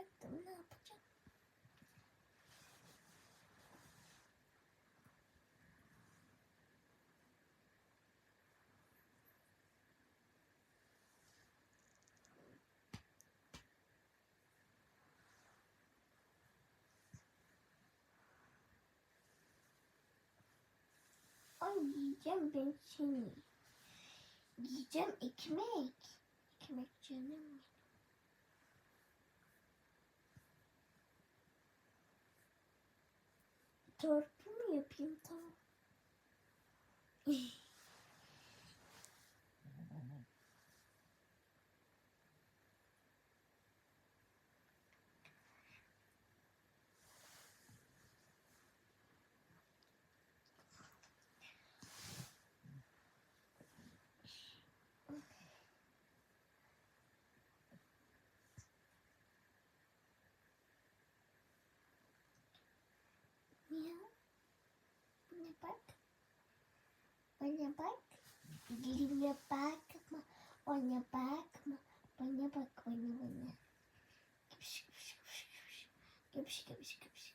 Bıraktım ne yapacağım? Ay yiyeceğim ben seni. Yiyeceğim ekmek. Ekmek canım. Törpü mü yapayım tamam. bak. Bana bak. Dilime bakma. Ona bakma. Bana bak ona bana. Gümüş gümüş gümüş gümüş. Gümüş gümüş gümüş.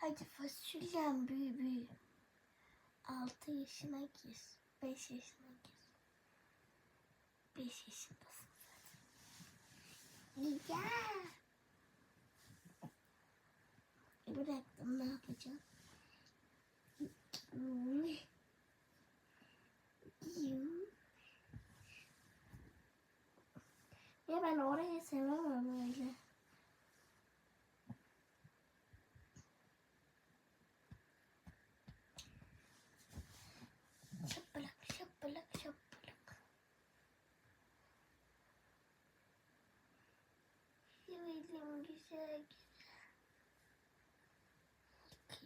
Hadi fasulyem büyü büyü. Altı yaşına gir. Beş yaşına gir. Beş yaşındasın zaten. E, Bıraktım ne yapacağım?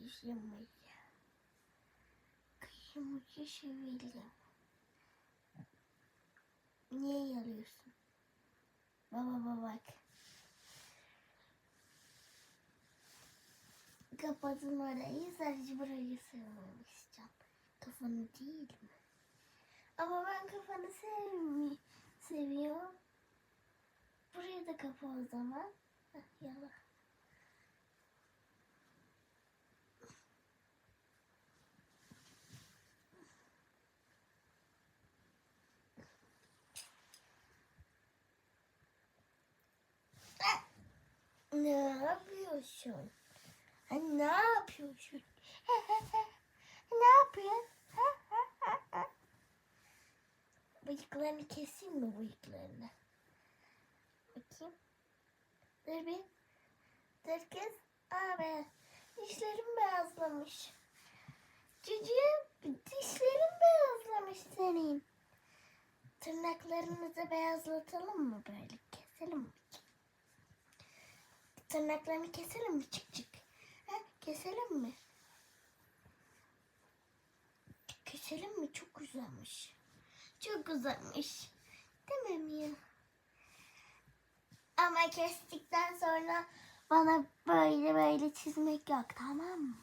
Ya. Kızımı sevelim. Niye yalıyorsun? Baba bak. Kapatın orayı sadece burayı sevmemiştim. Kafanı değil mi? Ama ben kafanı sevmi seviyorum. Buraya da kapa o zaman. Heh, yala. Ne yapıyorsun? Ha, ne yapıyorsun? ne yapıyorsun? Bıyıklarını keseyim mi bıyıklarını? Bakayım. Dur bir. Dur kes. Aa be. Dişlerim beyazlamış. Çocuğum dişlerim beyazlamış senin. Tırnaklarınızı beyazlatalım mı böyle? Keselim mi? Tırnaklarını keselim mi çık çık? Ha, keselim mi? Keselim mi? Çok güzelmiş. Çok güzelmiş. Değil mi Mia? Ama kestikten sonra bana böyle böyle çizmek yok tamam mı?